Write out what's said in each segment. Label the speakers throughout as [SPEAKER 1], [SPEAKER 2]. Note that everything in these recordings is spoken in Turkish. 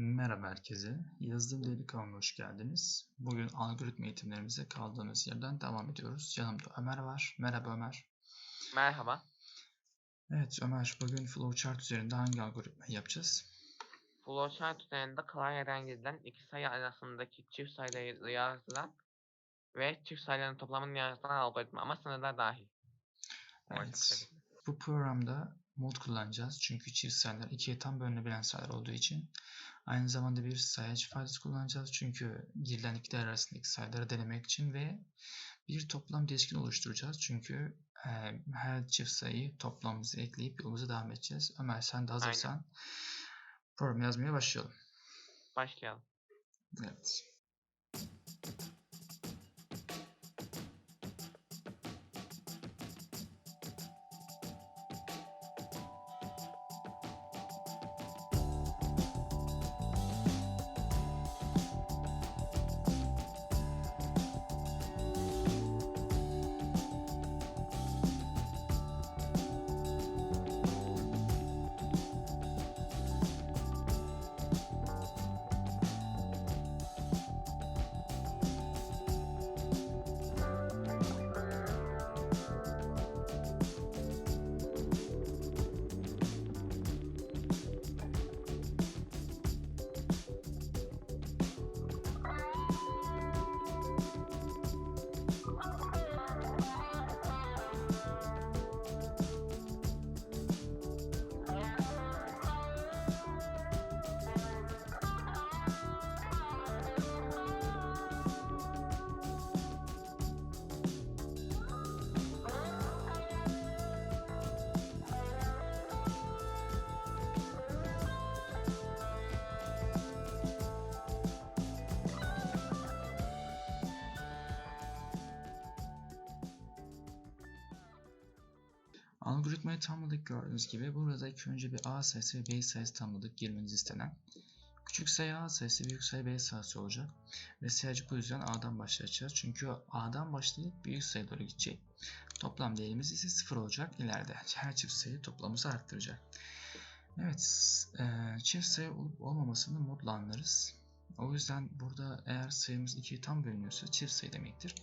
[SPEAKER 1] Merhaba herkese. Yazılım Dili kanalına hoş geldiniz. Bugün algoritma eğitimlerimize kaldığımız yerden devam ediyoruz. Yanımda Ömer var. Merhaba Ömer.
[SPEAKER 2] Merhaba.
[SPEAKER 1] Evet Ömer, bugün flowchart üzerinde hangi algoritmayı yapacağız?
[SPEAKER 2] Flowchart üzerinde klavyeden girilen iki sayı arasındaki çift sayıları yazılan ve çift sayıların toplamını yazılan algoritma ama sınırlar dahil.
[SPEAKER 1] Evet. Bu programda mod kullanacağız. Çünkü çift sayılar ikiye tam bölünebilen sayılar olduğu için. Aynı zamanda bir sayaç ifadesi kullanacağız. Çünkü girilen iki değer arasındaki sayıları denemek için ve bir toplam değişken oluşturacağız. Çünkü e, her çift sayıyı toplamımızı ekleyip yolumuza devam edeceğiz. Ömer sen de hazırsan program yazmaya başlayalım.
[SPEAKER 2] Başlayalım.
[SPEAKER 1] Evet. Algoritmayı tamamladık gördüğünüz gibi. Burada ilk önce bir A sayısı ve B sayısı tamamladık girmeniz istenen. Küçük sayı A sayısı, büyük sayı B sayısı olacak. Ve sayacı bu yüzden A'dan başlayacağız. Çünkü A'dan başlayıp büyük sayı doğru gidecek. Toplam değerimiz ise 0 olacak ileride. Her çift sayı toplamımızı arttıracak. Evet, e, çift sayı olup olmamasını modla. O yüzden burada eğer sayımız 2'ye tam bölünüyorsa çift sayı demektir.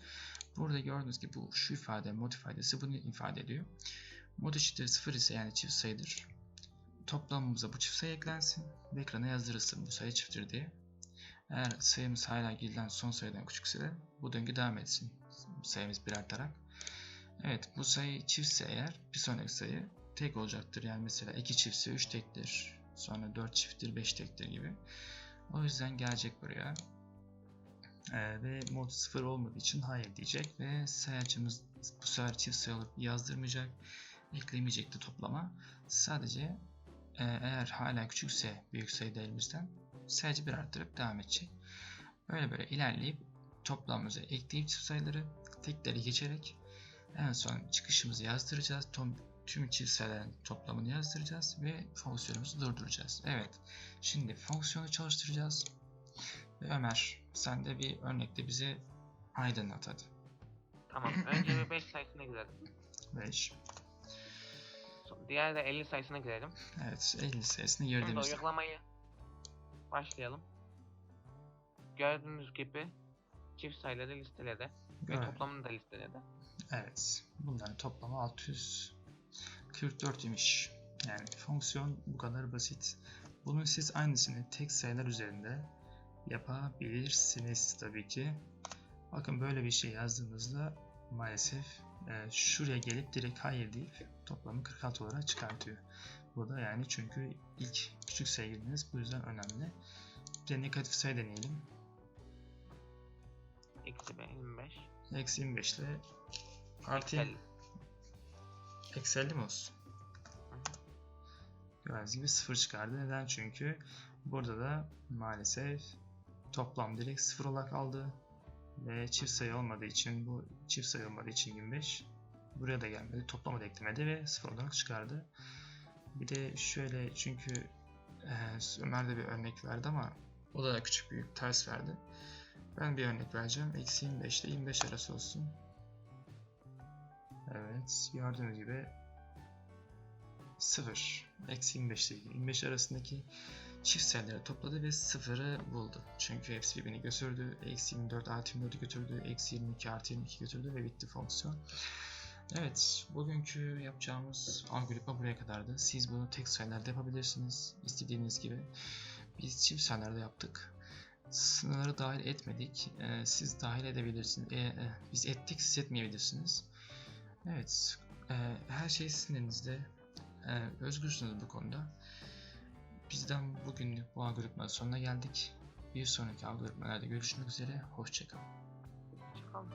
[SPEAKER 1] Burada gördüğünüz gibi bu şu ifade, mod ifadesi bunu ifade ediyor. Mod eşittir 0 ise yani çift sayıdır. Toplamımıza bu çift sayı eklensin ve ekrana yazdırılsın bu sayı çifttir diye. Eğer sayımız hala girilen son sayıdan küçükse de bu döngü devam etsin. Sayımız bir artarak. Evet bu sayı çiftse eğer bir sonraki sayı tek olacaktır. Yani mesela 2 çiftse 3 tektir. Sonra 4 çifttir 5 tektir gibi. O yüzden gelecek buraya. Ee, ve mod 0 olmadığı için hayır diyecek ve sayaçımız bu sefer çift sayı alıp yazdırmayacak eklemeyecekti toplama. Sadece e, eğer hala küçükse büyük sayı değerimizden sadece bir arttırıp devam edecek. Böyle böyle ilerleyip toplamımıza ekleyip çift sayıları tekleri geçerek en son çıkışımızı yazdıracağız. Tüm, tüm çift sayıların toplamını yazdıracağız ve fonksiyonumuzu durduracağız. Evet. Şimdi fonksiyonu çalıştıracağız. Ve Ömer sen de bir örnekle bize aydınlat hadi.
[SPEAKER 2] Tamam. Önce bir 5 sayısına girelim.
[SPEAKER 1] 5.
[SPEAKER 2] Diğer de 50 sayısına girelim.
[SPEAKER 1] Evet 50 sayısını
[SPEAKER 2] Şimdi
[SPEAKER 1] girdiğimizde.
[SPEAKER 2] uygulamayı başlayalım. Gördüğünüz gibi çift sayıları listeledi ve
[SPEAKER 1] Evet.
[SPEAKER 2] toplamını da listeledi.
[SPEAKER 1] Evet. Bunların toplamı 644 imiş. Yani fonksiyon bu kadar basit. Bunun siz aynısını tek sayılar üzerinde yapabilirsiniz tabii ki. Bakın böyle bir şey yazdığınızda maalesef e, şuraya gelip direkt hayır deyip toplamı 46 olarak çıkartıyor. Bu da yani çünkü ilk küçük sayı girdiniz. Bu yüzden önemli. Bir de negatif sayı deneyelim.
[SPEAKER 2] Eksi 25.
[SPEAKER 1] Eksi 25 ile artı
[SPEAKER 2] 50.
[SPEAKER 1] Eksi 50 mi olsun? Gördüğünüz gibi 0 çıkardı. Neden? Çünkü burada da maalesef toplam direkt 0 olarak aldı. Ve çift sayı olmadığı için bu çift sayı olmadığı için 25 buraya da gelmedi. Toplama da eklemedi ve 0 olarak çıkardı. Bir de şöyle çünkü e, Ömer de bir örnek verdi ama o da küçük büyük ters verdi. Ben bir örnek vereceğim. Eksi 25 ile 25 arası olsun. Evet gördüğünüz gibi 0 eksi 25 ile 25 arasındaki çift sayıları topladı ve sıfırı buldu. Çünkü hepsi birbirini götürdü. Eksi 24 artı 24'ü götürdü. Eksi 22 artı 22 götürdü ve bitti fonksiyon. Evet, bugünkü yapacağımız algoritma buraya kadardı. Siz bunu tek sayılarda yapabilirsiniz. istediğiniz gibi. Biz çift sayılarda yaptık. Sınırları dahil etmedik. Ee, siz dahil edebilirsiniz. Ee, e, biz ettik, siz etmeyebilirsiniz. Evet, e, her şey sizin elinizde. Ee, özgürsünüz bu konuda. Bizden bugünlük bu algoritmanın sonuna geldik. Bir sonraki algoritmalarda görüşmek üzere. Hoşçakalın.
[SPEAKER 2] Çıkalım.